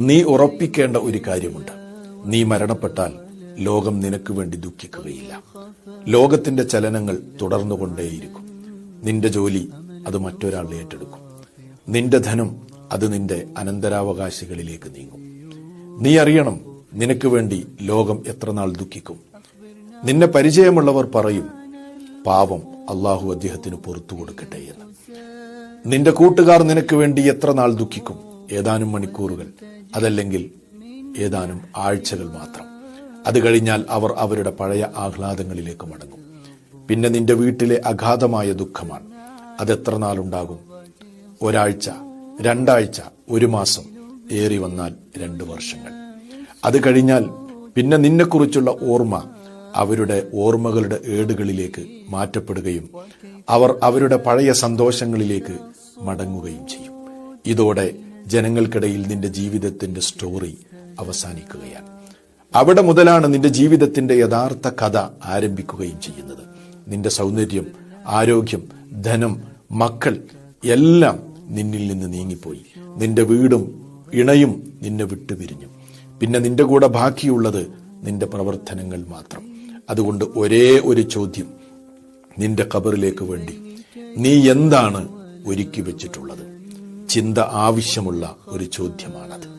നീ ഉറപ്പിക്കേണ്ട ഒരു കാര്യമുണ്ട്. നീ മരണപ്പെട്ടാൽ ലോകം നിനക്ക് വേണ്ടി ദുഃഖിക്കുകയില്ല. ലോകത്തിന്റെ ചലനങ്ങൾ തുടർന്നുകൊണ്ടേയിരിക്കും. നിന്റെ ജോലി അത് മറ്റൊരാൾ ഏറ്റെടുക്കും. നിന്റെ ധനം അത് നിന്റെ അനന്തരാവകാശികളിലേക്ക് നീങ്ങും. നീ അറിയണം നിനക്ക് വേണ്ടി ലോകം എത്ര നാൾ ദുഃഖിക്കും. നിന്നെ പരിചയമുള്ളവർ പറയും പാവം അള്ളാഹു അദ്ദേഹത്തിന് പുറത്തു കൊടുക്കട്ടെ എന്ന്. നിന്റെ കൂട്ടുകാർ നിനക്ക് വേണ്ടി എത്ര നാൾ ദുഃഖിക്കും. ഏതാനും മണിക്കൂറുകൾ. അതല്ലെങ്കിൽ ഏതാനും ആഴ്ചകൾ മാത്രം. അത് കഴിഞ്ഞാൽ അവർ അവരുടെ പഴയ ആഹ്ലാദങ്ങളിലേക്ക് മടങ്ങും. പിന്നെ നിന്റെ വീട്ടിലെ അഗാധമായ ദുഃഖമാണ്. അതെത്ര നാളുണ്ടാകും? ഒരാഴ്ച രണ്ടാഴ്ച ഒരു മാസം ഏറി വന്നാൽ രണ്ട് വർഷങ്ങൾ. അത് കഴിഞ്ഞാൽ പിന്നെ നിന്നെക്കുറിച്ചുള്ള ഓർമ്മ അവരുടെ ഓർമ്മകളുടെ ഏടുകളിലേക്ക് മാറ്റപ്പെടുകയും അവർ അവരുടെ പഴയ സന്തോഷങ്ങളിലേക്ക് മടങ്ങുകയും ചെയ്യും. ഇതോടെ ജനങ്ങൾക്കിടയിൽ നിന്റെ ജീവിതത്തിന്റെ സ്റ്റോറി അവസാനിക്കുകയാണ്. അവിടെ മുതലാണ് നിന്റെ ജീവിതത്തിന്റെ യഥാർത്ഥ കഥ ആരംഭിക്കുകയും ചെയ്യുന്നത്. നിന്റെ സൗന്ദര്യം ആരോഗ്യം ധനം മക്കൾ എല്ലാം നിന്നിൽ നിന്ന് നീങ്ങിപ്പോയി. നിന്റെ വീടും ഇണയും നിന്നെ വിട്ടുപിരിഞ്ഞു. പിന്നെ നിന്റെ കൂടെ ബാക്കിയുള്ളത് നിന്റെ പ്രവർത്തനങ്ങൾ മാത്രം. അതുകൊണ്ട് ഒരേ ഒരു ചോദ്യം നിന്റെ ഖബറിലേക്ക് വേണ്ടി. നീ എന്താണ് ഒരുക്കി വെച്ചിട്ടുള്ളത്? ചിന്ത ആവശ്യമുള്ള ഒരു ചോദ്യമാണത്.